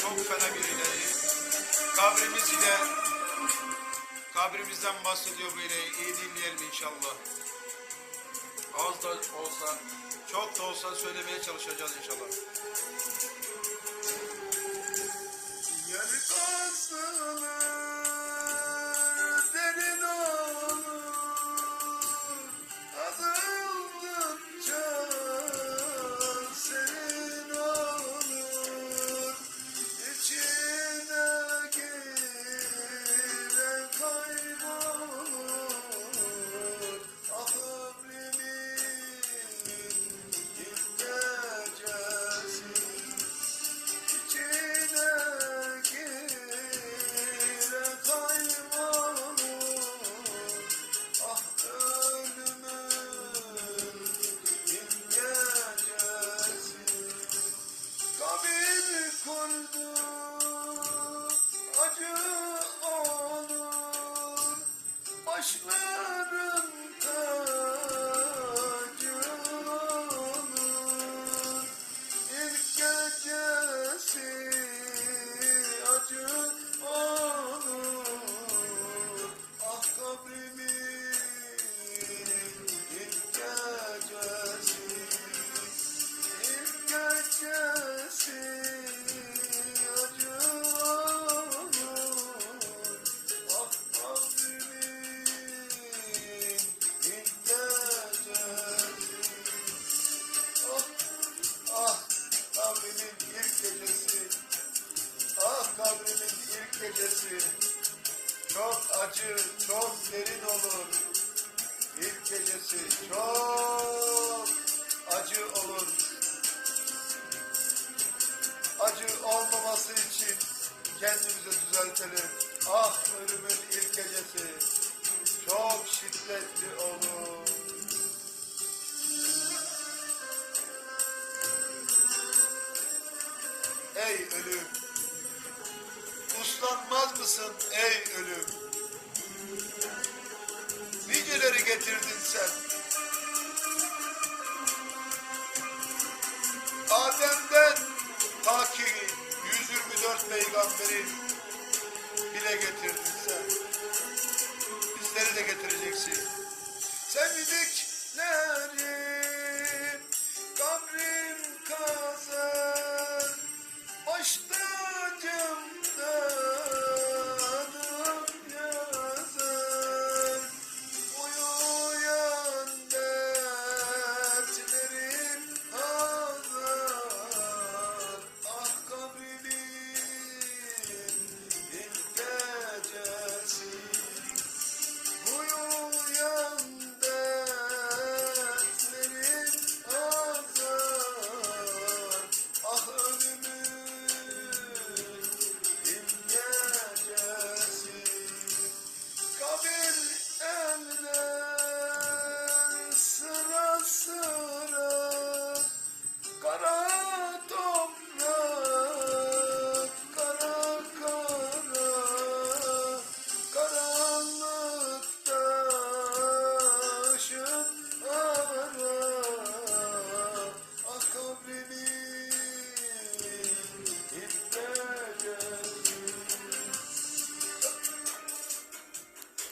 Çok fena bir ilahi. Kabrimiz ile kabrimizden bahsediyor ilahi. İyi dinleyelim inşallah. Az da olsa, çok da olsa söylemeye çalışacağız inşallah. Kurdu acı gecesi Çok acı, çok derin olur. İlk gecesi çok acı olur. Acı olmaması için kendimizi düzeltelim. Ah ölümün ilk gecesi çok şiddetli olur. Ey ölüm! Uslanmaz mısın ey ölüm? Niceleri getirdin sen. Adem'den ta ki 124 peygamberi bile getirdin sen.